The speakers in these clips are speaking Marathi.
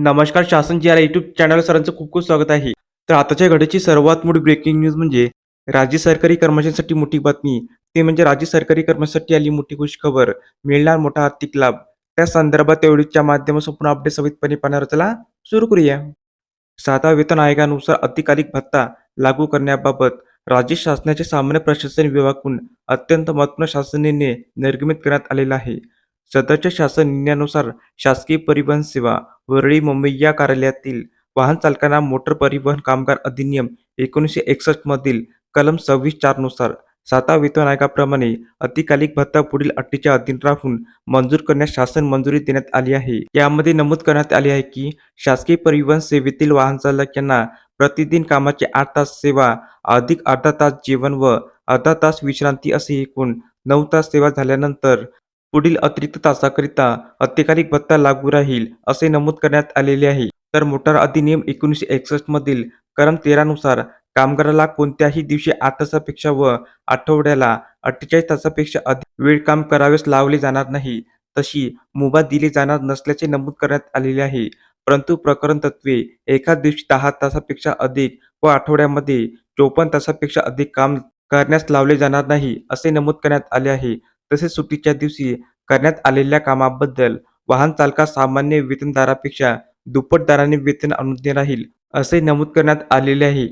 नमस्कार शासन जी आर यूट्यूब चॅनल सरांचं खूप खूप स्वागत आहे. तर आताच्या घडीची सर्वात मोठी ब्रेकिंग न्यूज म्हणजे राज्य सरकारी कर्मचाऱ्यांसाठी मोठी बातमी. ते म्हणजे राज्य सरकारी कर्मचाऱ्यांसाठी आली मोठी खुश खबर मिळणार मोठा आर्थिक लाभ. त्या संदर्भात एवढीच्या माध्यमातून संपूर्ण अपडेट सवितपणे पाहणार चला सुरू करूया. साधा वेतन आयोगानुसार अधिकाधिक भत्ता लागू करण्याबाबत राज्य शासनाचे सामान्य प्रशासन विभागाकडून अत्यंत महत्त्वपूर्ण शासनेने निर्गमित करण्यात आलेला आहे. सदरच्या शासन निर्णयानुसार शासकीय परिवहन सेवा वरळी मुंबई या कार्यालयातील वाहन चालकांना मोटर परिवहन कामगार अधिनियम एकोणीसशे एकसष्ट मधील कलम सव्वीस चारनुसार सातव्या वेतन आयोगाप्रमाणे अतिकालिक भत्ता पुढील अटीच्या अधीन राहून मंजूर करण्यास शासन मंजुरी देण्यात आली आहे. यामध्ये नमूद करण्यात आले आहे की शासकीय परिवहन सेवेतील वाहन चालक यांना प्रतिदिन कामाचे आठ तास सेवा अधिक अर्धा तास जेवण व अर्धा तास विश्रांती असे एकूण नऊ तास सेवा झाल्यानंतर पुढील अतिरिक्त तासाकरिता अत्यकालिक भत्ता लागू राहील असे नमूद करण्यात आलेले आहे. तर मोटार अधिनियम एकोणीसशे एकसष्ट मधील क्रम तेरानुसार कामगाराला कोणत्याही दिवशी आठ तासापेक्षा व आठवड्याला अठ्ठेचाळीस तासापेक्षा अधिक वेळ काम करावेस लावले जाणार नाही तशी मुभा दिली जाणार नसल्याचे नमूद करण्यात आलेले आहे. परंतु प्रकरण तत्वे एका दिवशी दहा तासापेक्षा अधिक व आठवड्यामध्ये चोपन्न तासापेक्षा अधिक काम करण्यास लावले जाणार नाही असे नमूद करण्यात आले आहे. तसेच सुट्टीच्या दिवशी करण्यात आलेल्या कामाबद्दल वाहन चालकास सामान्य वेतनदारापेक्षा दुप्पट दराने वेतन अनुज्ञ राहील असे नमूद करण्यात आलेले आहे.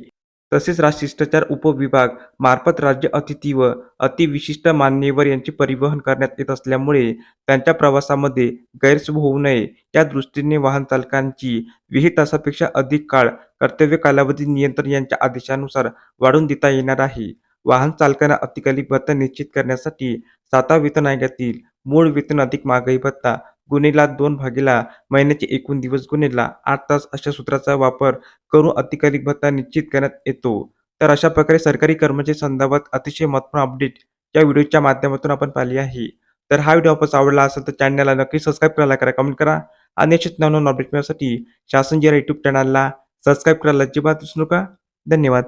तसेच राज्य शिष्टाचार उपविभाग मार्फत राज्य अतिथी व अतिविशिष्ट मान्यवर यांचे परिवहन करण्यात येत असल्यामुळे त्यांच्या प्रवासामध्ये गैरसोय होऊ नये. या दृष्टीने वाहन चालकांची विहित तासापेक्षा अधिक काळ कर्तव्य कालावधी नियंत्रण यांच्या आदेशानुसार वाढवून देता येणार आहे. वाहन चालकांना अतिकालिक भत्ता निश्चित करण्यासाठी सातव्या वेतन आयोगातील मूळ वेतन अधिक महागाई भत्ता गुन्हेला दोन भागीला महिन्याचे एकूण दिवस गुन्हेला आठ तास अशा सूत्राचा वापर करून अतिकालिक भत्ता निश्चित करण्यात येतो. तर अशा प्रकारे सरकारी कर्मचारी संदर्भात अतिशय महत्त्वपूर्ण अपडेट या व्हिडिओच्या माध्यमातून आपण पाहिली आहे. तर हा व्हिडिओ आपण आवडला असेल तर चॅनलला नक्की सबस्क्राईब करायला करा कमेंट करा आणि असेच नवनवीन अपडेट मिळण्यासाठी शासन जिरा यूट्यूब चॅनलला सबस्क्राईब करायला अजिबात विसरू नका. धन्यवाद.